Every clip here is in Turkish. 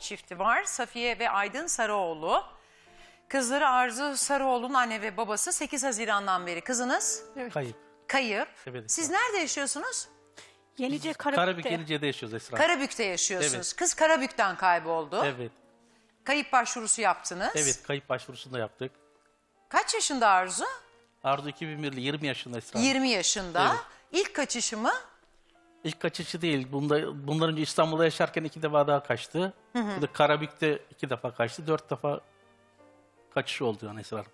çifti var. Safiye ve Aydın Sarıoğlu. Kızları Arzu Sarıoğlu'nun anne ve babası 8 Haziran'dan beri kızınız Kayıp. kayıp. Evet. Siz nerede yaşıyorsunuz? Yenice Karabük Karabük'te. Yenice'de yaşıyoruz Esra. Karabük'te yaşıyorsunuz. Evet. Kız Karabük'ten kayboldu. evet. Kayıp başvurusu yaptınız. Evet kayıp başvurusunu da yaptık. Kaç yaşında Arzu? Arzu 2001'li 20 yaşında Esra. 20 yaşında. Evet. İlk kaçışı mı? İlk kaçışı değil. Bunda, bundan önce İstanbul'da yaşarken iki defa daha kaçtı. Bir de Karabük'te iki defa kaçtı. Dört defa kaçışı oldu yani Esra Hanım.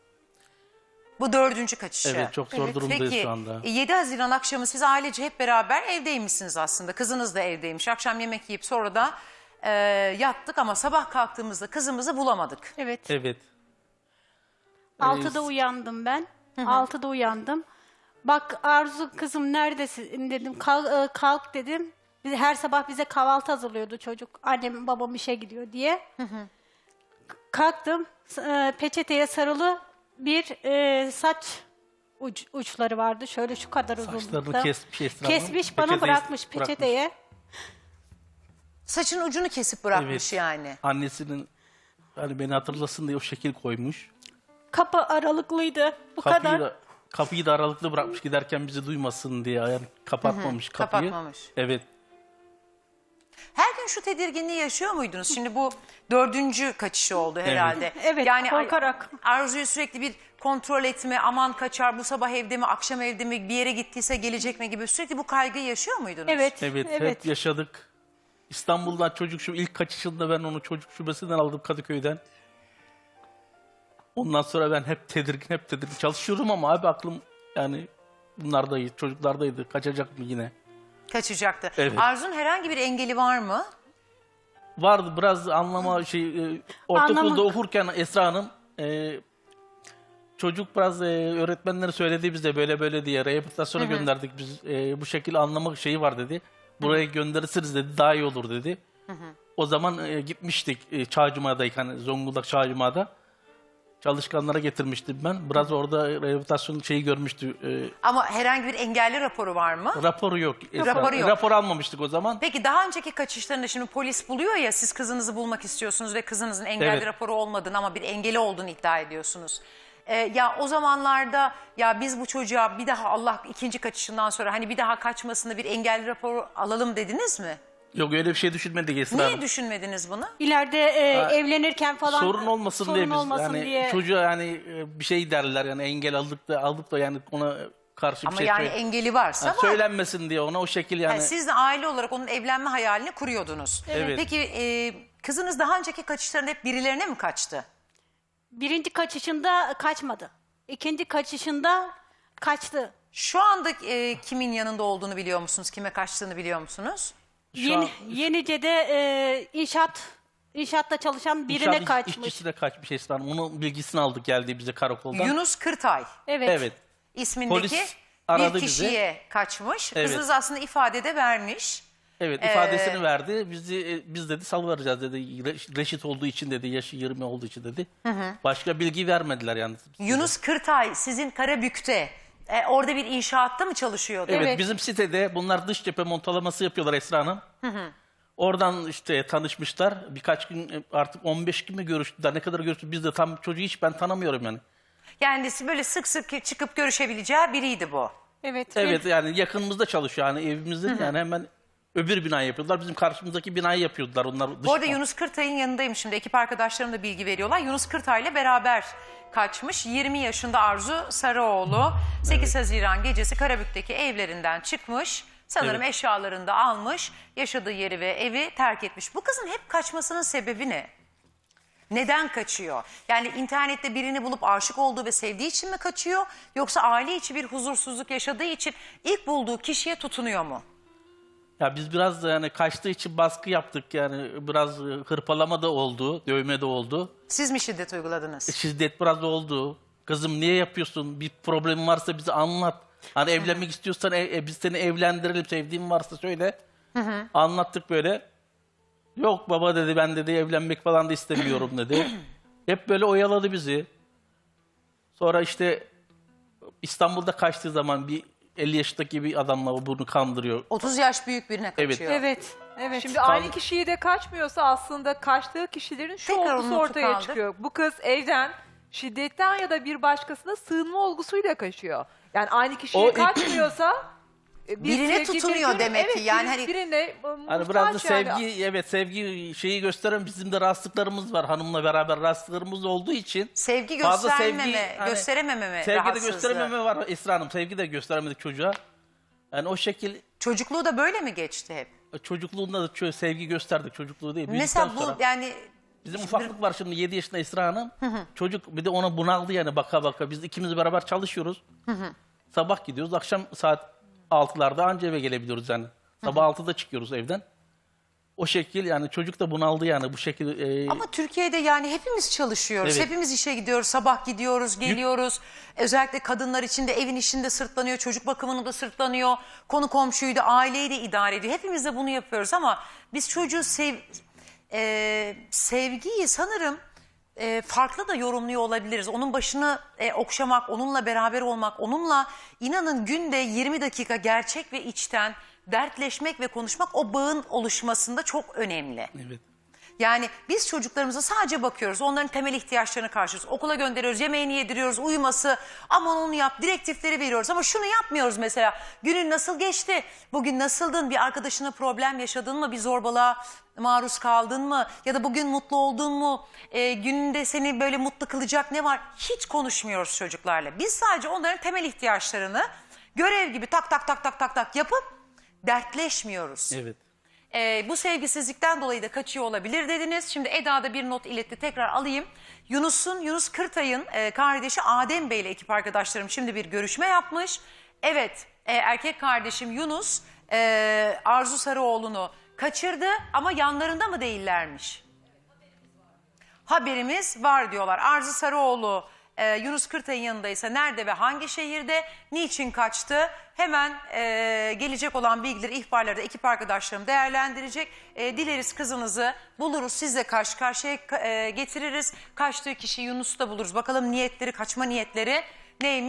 Bu dördüncü kaçışı. Evet çok zor durumdayız Peki şu anda. e, 7 Haziran akşamı siz ailece hep beraber evdeymişsiniz aslında. Kızınız da evdeymiş. Akşam yemek yiyip sonra da e, yattık ama sabah kalktığımızda kızımızı bulamadık. Evet. Evet. 6'da uyandım ben. 6'da uyandım. Bak Arzu kızım neredesin dedim. Kalk, e, kalk dedim. Biz- Her sabah bize kahvaltı hazırlıyordu çocuk. Annem babam işe gidiyor diye. Kalktım. S- e, Peçeteye sarılı bir e, saç uç- uçları vardı. Şöyle şu kadar uzunlukta. Saçlarını kesmiş Esra Hanım. Kesmiş bana bırakmış bırakmış. peçeteye. Saçın ucunu kesip bırakmış Evet. yani. Annesinin hani beni hatırlasın diye o şekil koymuş. Kapı aralıklıydı. Bu Kapıyı kadar. da, kapıyı da aralıklı bırakmış giderken bizi duymasın diye. Yani kapatmamış kapıyı. kapatmamış. Evet. Her gün şu tedirginliği yaşıyor muydunuz? Şimdi bu dördüncü kaçışı oldu herhalde. Evet, yani korkarak. Arzu'yu sürekli bir kontrol etme, aman kaçar bu sabah evde mi, akşam evde mi, bir yere gittiyse gelecek mi gibi sürekli bu kaygıyı yaşıyor muydunuz? Evet. Evet, Evet. hep yaşadık. İstanbul'dan çocuk şu ilk kaçışında ben onu çocuk şubesinden aldım Kadıköy'den. Ondan sonra ben hep tedirgin, hep tedirgin çalışıyorum ama abi aklım yani bunlardaydı, çocuklardaydı. Kaçacak mı yine? Kaçacaktı. Evet. Arzu'nun herhangi bir engeli var mı? Vardı biraz anlama şey e, ortaokulda Anlamak. okurken Esra Hanım e, çocuk biraz e, öğretmenleri söyledi bize böyle böyle diye rehabilitasyona gönderdik biz e, bu şekilde anlamak şeyi var dedi. Buraya gönderirsiniz dedi daha iyi olur dedi. O zaman e, gitmiştik e, Çağcıma'dayken hani Zonguldak Çağcıma'da. Çalışkanlara getirmiştim ben. Biraz orada rehabilitasyon şeyi görmüştü. E, Ama herhangi bir engelli raporu var mı? raporu yok. Esra. Raporu yok. Rapor almamıştık o zaman. Peki daha önceki kaçışlarında şimdi polis buluyor ya siz kızınızı bulmak istiyorsunuz ve kızınızın engelli Evet. raporu olmadığını ama bir engeli olduğunu iddia ediyorsunuz. Ee, ya o zamanlarda ya biz bu çocuğa bir daha Allah ikinci kaçışından sonra hani bir daha kaçmasını bir engelli raporu alalım dediniz mi? Yok öyle bir şey düşünmedik Esra Niye Hanım. düşünmediniz bunu? İleride e, evlenirken falan sorun olmasın sorun diye biz olmasın yani diye. çocuğa yani e, bir şey derler yani engel aldık da aldık da yani ona karşı bir Ama şey yani söyle- engeli varsa Ha, var. söylenmesin diye ona o şekil yani. Yani siz de aile olarak onun evlenme hayalini kuruyordunuz. Evet. Peki e, kızınız daha önceki kaçışlarında hep birilerine mi kaçtı? Birinci kaçışında kaçmadı. İkinci kaçışında kaçtı. Şu anda e, kimin yanında olduğunu biliyor musunuz? Kime kaçtığını biliyor musunuz? Şu Yeni, an- Yenice'de e, inşaat inşaatta çalışan birine İnşaat kaçmış. işçisi de kaçmış Esra Hanım. Onun bilgisini aldık geldi bize karakoldan. Yunus Kırtay Evet. Evet. ismindeki Polis aradı bir bizi. kişiye kaçmış. Evet. Kızınız aslında ifadede vermiş. Evet ifadesini verdi. Bizi e, biz dedi salıvereceğiz dedi. Re- Reşit olduğu için dedi. Yaşı 20 olduğu için dedi. Başka bilgi vermediler yani. Yunus Kırtay sizin Karabük'te e, orada bir inşaatta mı çalışıyordu? Evet, Evet. bizim sitede bunlar dış cephe montalaması yapıyorlar Esra Hanım. Oradan işte tanışmışlar. Birkaç gün e, artık 15 gün mü görüştüler? Ne kadar görüştü? Biz de tam çocuğu hiç ben tanımıyorum yani. Yani böyle sık sık çıkıp görüşebileceği biriydi bu. Evet. Evet yani yakınımızda çalışıyor yani evimizin yani hemen öbür binayı yapıyorlar. Bizim karşımızdaki binayı yapıyorlar onlar. Dış Bu arada Yunus Kırtay'ın yanındayım şimdi. Ekip arkadaşlarım da bilgi veriyorlar. Yunus Kırtay'la beraber kaçmış. 20 yaşında Arzu Sarıoğlu 8 Haziran gecesi Karabük'teki evlerinden çıkmış. Sanırım Evet. eşyalarını da almış. Yaşadığı yeri ve evi terk etmiş. Bu kızın hep kaçmasının sebebi ne? Neden kaçıyor? Yani internette birini bulup aşık olduğu ve sevdiği için mi kaçıyor? Yoksa aile içi bir huzursuzluk yaşadığı için ilk bulduğu kişiye tutunuyor mu? Ya biz biraz da yani kaçtığı için baskı yaptık yani biraz e, hırpalama da oldu, dövme de oldu. Siz mi şiddet uyguladınız? Şiddet biraz oldu. Kızım niye yapıyorsun? Bir problemin varsa bize anlat. Hani evlenmek istiyorsan e, e, biz seni evlendirelim. Sevdiğin varsa söyle. Anlattık böyle. Yok baba dedi ben dedi evlenmek falan da istemiyorum dedi. Hep böyle oyaladı bizi. Sonra işte İstanbul'da kaçtığı zaman bir 50 yaşındaki bir adamla bunu kandırıyor. 30 yaş büyük birine Evet. kaçıyor. Evet. Evet. Şimdi aynı kişiyi de kaçmıyorsa aslında kaçtığı kişilerin şu Tekrar olgusu onu ortaya kaldır. çıkıyor. Bu kız evden şiddetten ya da bir başkasına sığınma olgusuyla kaçıyor. Yani aynı kişiye O ilk- kaçmıyorsa e, bir Birine sevgi, tutunuyor bir- demek ki. evet, Yani bir- hani- birine e, Hani biraz da muhtaç yani. sevgi, evet sevgi şeyi gösteren bizim de rahatsızlıklarımız var. Hanımla beraber rahatsızlıklarımız olduğu için. Sevgi Fazla göstermeme, hani Sevgi de rahatsızlığı? gösterememe var Esra Hanım. Sevgi de gösteremedik çocuğa. Yani o şekil Çocukluğu da böyle mi geçti hep? çocukluğunda da çö- sevgi gösterdik. Çocukluğu değil. Mesela bu sonra. yani Bizim ufaklık var şimdi 7 yaşında Esra Hanım. Çocuk bir de ona bunaldı yani baka baka. Biz ikimiz beraber çalışıyoruz. Sabah gidiyoruz. Akşam saat 6'larda anca eve gelebiliyoruz yani. Sabah 6'da çıkıyoruz evden. O şekil yani çocuk da bunaldı yani bu şekil. e, Ama Türkiye'de yani hepimiz çalışıyoruz. Evet. Hepimiz işe gidiyoruz. Sabah gidiyoruz, geliyoruz. Özellikle kadınlar için de evin işinde sırtlanıyor. Çocuk bakımını da sırtlanıyor. Konu komşuyu da aileyi de idare ediyor. Hepimiz de bunu yapıyoruz ama biz çocuğu sev, e, sevgiyi sanırım e, farklı da yorumluyor olabiliriz. Onun başını e, okşamak, onunla beraber olmak, onunla inanın günde 20 dakika gerçek ve içten dertleşmek ve konuşmak o bağın oluşmasında çok önemli. evet. Yani biz çocuklarımıza sadece bakıyoruz. Onların temel ihtiyaçlarını karşılıyoruz. Okula gönderiyoruz, yemeğini yediriyoruz, uyuması. Aman onu yap, direktifleri veriyoruz. Ama şunu yapmıyoruz mesela. Günün nasıl geçti? Bugün nasıldın? Bir arkadaşına problem yaşadın mı? Bir zorbalığa maruz kaldın mı? Ya da bugün mutlu oldun mu? Ee, gününde seni böyle mutlu kılacak ne var? Hiç konuşmuyoruz çocuklarla. Biz sadece onların temel ihtiyaçlarını görev gibi tak tak tak tak tak tak yapıp dertleşmiyoruz. Evet. Ee, bu sevgisizlikten dolayı da kaçıyor olabilir dediniz. Şimdi Eda da bir not iletti tekrar alayım. Yunus'un, Yunus Kırtay'ın e, kardeşi Adem Bey ile ekip arkadaşlarım şimdi bir görüşme yapmış. Evet e, erkek kardeşim Yunus e, Arzu Sarıoğlu'nu kaçırdı ama yanlarında mı değillermiş? Haberimiz var diyorlar. Arzu Sarıoğlu e, Yunus Kırtay'ın yanındaysa nerede ve hangi şehirde, niçin kaçtı? Hemen e, gelecek olan bilgileri, ihbarları ekip arkadaşlarım değerlendirecek. E, dileriz kızınızı buluruz, sizle karşı karşıya e, getiririz. Kaçtığı kişi Yunus'u da buluruz. Bakalım niyetleri, kaçma niyetleri neymiş?